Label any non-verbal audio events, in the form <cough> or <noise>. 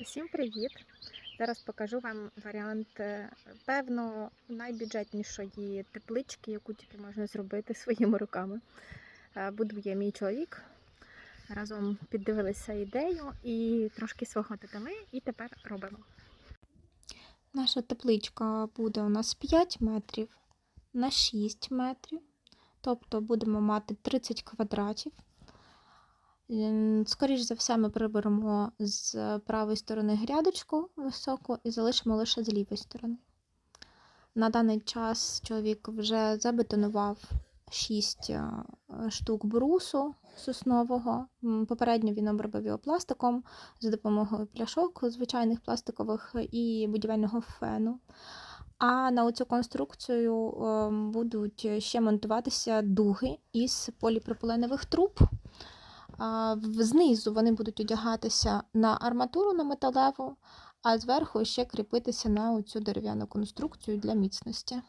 Всім привіт! Зараз покажу вам варіант, е, певно, найбюджетнішої теплички, яку тільки можна зробити <laughs> своїми руками. Е, Будує мій чоловік. Разом піддивилися ідею і трошки свого додали, і тепер робимо. Наша тепличка буде у нас 5 метрів на 6 метрів. Тобто будемо мати 30 квадратів. Ем, Скоріш за все, ми приберемо з правої сторони грядочку високу і залишимо лише з лівої сторони. На даний час чоловік вже забетонував 6 штук брусу соснового. Попередньо він обробив його пластиком за допомогою пляшок звичайних пластикових і будівельного фену. А на цю конструкцію ем, будуть ще монтуватися дуги із поліпропиленових труб. Знизу вони будуть одягатися на арматуру на металеву, а зверху ще кріпитися на цю дерев'яну конструкцію для міцності.